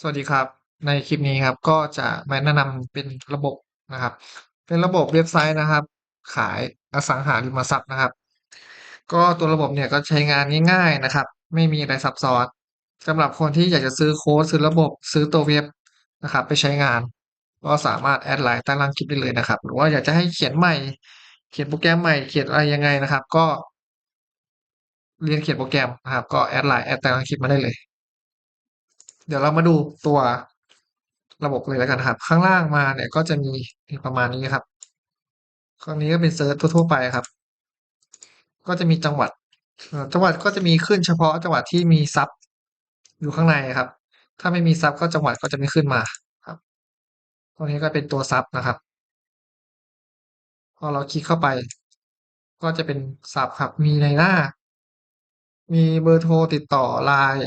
สวัสดีครับ ในคลิปนี้ครับก็จะมาแนะนำเป็นระบบนะครับ เป็นระบบเว็บไซต์นะครับ ขายอสังหาริมทรัพย์นะครับ ก็ตัวระบบเนี่ยก็ใช้งานง่ายๆนะครับ ไม่มีอะไรซับซ้อนสำหรับคนที่อยากจะซื้อโค้ดซื้อระบบซื้อตัวเว็บนะครับ ไปใช้งาน ก็สามารถแอดไลน์ใต้ล่างคลิปได้เลยนะครับ หรือว่าอยากจะให้เขียนใหม่ เขียนโปรแกรมใหม่เขียนอะไรยังไงนะครับ ก็เรียนเขียนโปรแกรมนะครับ ก็แอดไลน์แอดใต้ล่างคลิปมาได้เลย เดี๋ยวเรามาดูตัวระบบเลยแล้วกันครับ ข้างล่างมาเนี่ยก็จะมีประมาณนี้ครับคราวนี้ก็เป็นเซิร์ชทั่วๆไปครับ ก็จะมีจังหวัดจังหวัดก็จะมีขึ้นเฉพาะจังหวัดที่มีซับอยู่ข้างในครับ ถ้าไม่มีซับก็จังหวัดก็จะไม่ขึ้นมาครับตรงนี้ก็เป็นตัวซับนะครับ พอเราคลิกเข้าไป ก็จะเป็นซับครับ มีในหน้า มีเบอร์โทรติดต่อไลน์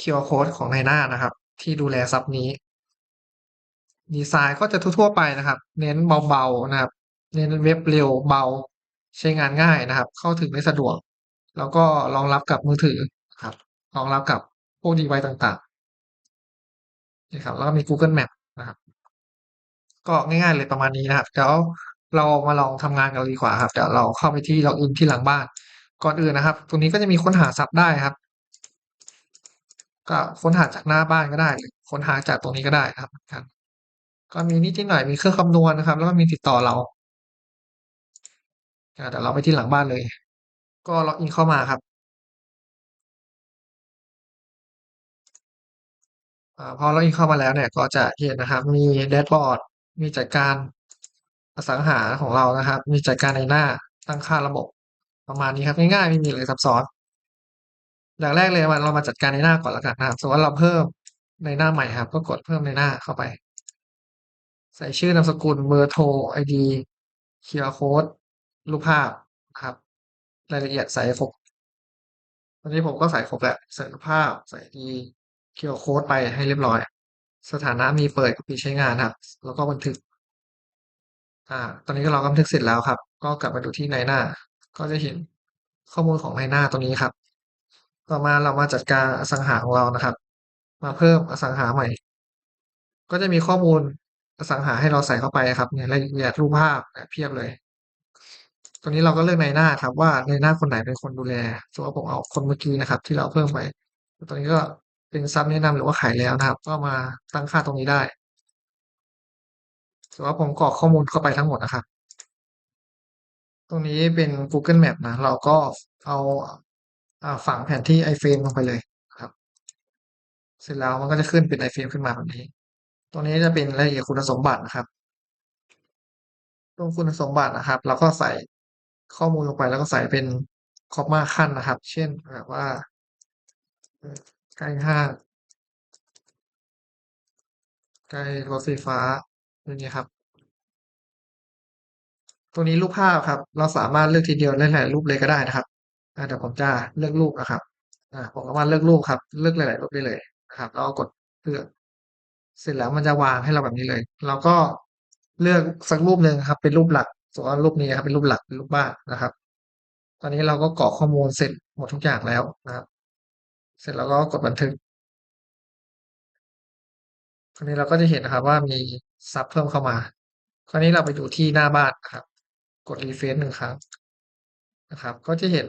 QR code ของในหน้านะครับ ที่ดูแลซับนี้ ดีไซน์ก็จะทั่วๆไปนะครับ เน้นเบาๆนะครับ เน้นเว็บเร็วเบาใช้งานง่ายนะครับ เข้าถึงได้สะดวก แล้วก็รองรับกับมือถือครับรองรับกับพวก device ต่างๆนี่ครับแล้วก็มี Google Map นะครับ ก็ง่ายๆเลยประมาณนี้นะครับเดี๋ยวเรามาลองทำงานกันดีกว่าครับเดี๋ยวเราเข้าไปที่ล็อกอินที่หลังบ้าน ก่อนอื่นนะครับ ตรงนี้ก็จะมีค้นหาซับได้ครับ ก็ค้นหาจากหน้าบ้านก็ได้หรือค้นหาจากตรงนี้ก็ได้นะครับกันก็มีนิดนิดหน่อยมีเครื่องคำนวณนะครับ แล้วก็มีติดต่อเราอ่เดี๋ยวเราไปที่หลังบ้านเลย ก็ล็อกอินเข้ามาครับอพอล็อกอินเข้ามาแล้วเนี่ย ก็จะเห็นนะครับ มีแดชบอร์ดมีจัดการอสังหาของเรานะครับ มีจัดการในหน้าตั้งค่าระบบประมาณนี้ครับง่ายๆไม่มีอะไรซับซ้อน อย่างแรกเลยมาเรามาจัดการในหน้าก่อนแล้วกันนะครับสมมติว่าเราเพิ่มในหน้าใหม่ครับ ก็กดเพิ่มในหน้าเข้าไป ใส่ชื่อนามสกุลเบอร์โทร ID QR code รูปภาพนะครับ รายละเอียดใส่ครบตอนนี้ผมก็ใส่ครบแล้วใส่รูปภาพใส่ ID QR code ไปให้เรียบร้อย สถานะมีเปิดกับปิดใช้งานครับ แล้วก็บันทึก อ่า ตอนนี้เราก็บันทึกเสร็จแล้วครับ ก็กลับมาดูที่ในหน้า ก็จะเห็นข้อมูลของในหน้าตรงนี้ครับ ต่อมาเรามาจัดการอสังหาของเรานะครับ มาเพิ่มอสังหาใหม่ ก็จะมีข้อมูลอสังหาให้เราใส่เข้าไปครับเนี่ยรายละเอียดรูปภาพเนี่ยเพียบเลย ตรงนี้เราก็เลือกในหน้าครับ ว่าในหน้าคนไหนเป็นคนดูแลสมมติว่าผมเอาคนเมื่อกี้นะครับ ที่เราเพิ่มไปตรงนี้ก็เป็นซับแนะนำหรือว่าขายแล้วนะครับ ก็มาตั้งค่าตรงนี้ได้สมมติว่าผมกรอกข้อมูลเข้าไปทั้งหมดนะครับ ตรงนี้เป็น Google Map นะ เราก็เอา ฝังแผนที่ iframe ลงไปเลยครับ เสร็จแล้วมันก็จะขึ้นเป็น iframe ขึ้นมาแบบนี้ ตรงนี้จะเป็นรายละเอียดคุณสมบัตินะครับ ตรงคุณสมบัตินะครับ เราก็ใส่ข้อมูลลงไปแล้วก็ใส่เป็นคอมมาขั้นนะครับ เช่นแบบว่าใกล้ห้างใกล้รถไฟฟ้าอย่างเงี้ยครับ ตรงนี้รูปภาพครับ เราสามารถเลือกทีเดียวได้หลายรูปเลยก็ได้นะครับ อ่าเดี๋ยวผมจะเลือกรูปนะครับอ่าผมสามาเลือกรูปครับ เลือกหลายๆรูปได้เลยนะครับแล้วก็กดเลือก เสร็จแล้วมันจะวางให้เราแบบนี้เลย เราก็เลือกสักรูปหนึ่งครับ เป็นรูปหลักสมมุติว่ารูปนี้ครับเป็นรูปหลักเป็นรูปบ้านนะครับ ตอนนี้เราก็กรอกข้อมูลเสร็จหมดทุกอย่างแล้วนะครับ เสร็จแล้วก็กดบันทึกคราวนี้เราก็จะเห็นนะครับว่ามีซับเพิ่มเข้ามา คราวนี้เราไปดูที่หน้าบ้านนะครับ กด refresh 1ครั้งนะครับ ก็จะเห็น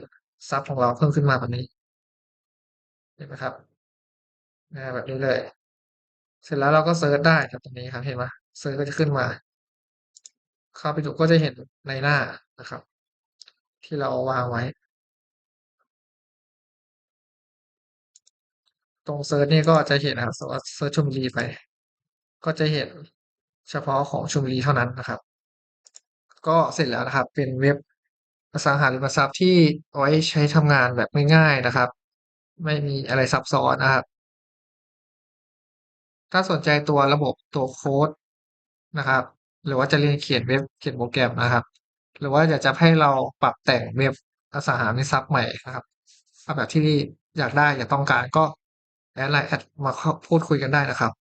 ซับของเราเพิ่มขึ้นมาแบบนี้เห็นไหมครับแบบนี้เลย เสร็จแล้วเราก็เซิร์ชได้ครับตรงนี้ครับเห็นไหมเซิร์ชก็จะขึ้นมา เข้าไปดูก็จะเห็นในหน้านะครับ ที่เราวางไว้ ตรงเซิร์ชนี่ก็จะเห็นนะครับสมมติเซิร์ชชลบุรีไป ก็จะเห็นเฉพาะของชลบุรีเท่านั้นนะครับ ก็เสร็จแล้วนะครับ เป็นเว็บ อสังหาริมทรัพย์ที่เอาไว้ใช้ทำงานแบบง่ายๆนะครับ ไม่มีอะไรซับซ้อนนะครับ ถ้าสนใจตัวระบบตัวโค้ดนะครับ หรือว่าจะเรียนเขียนเว็บเขียนโปรแกรมนะครับ หรือว่าอยากจะให้เราปรับแต่งเว็บอสังหาริมทรัพย์ใหม่นะครับเอาแบบที่อยากได้อยากต้องการก็แอดไลน์แอดมาพูดคุยกันได้นะครับ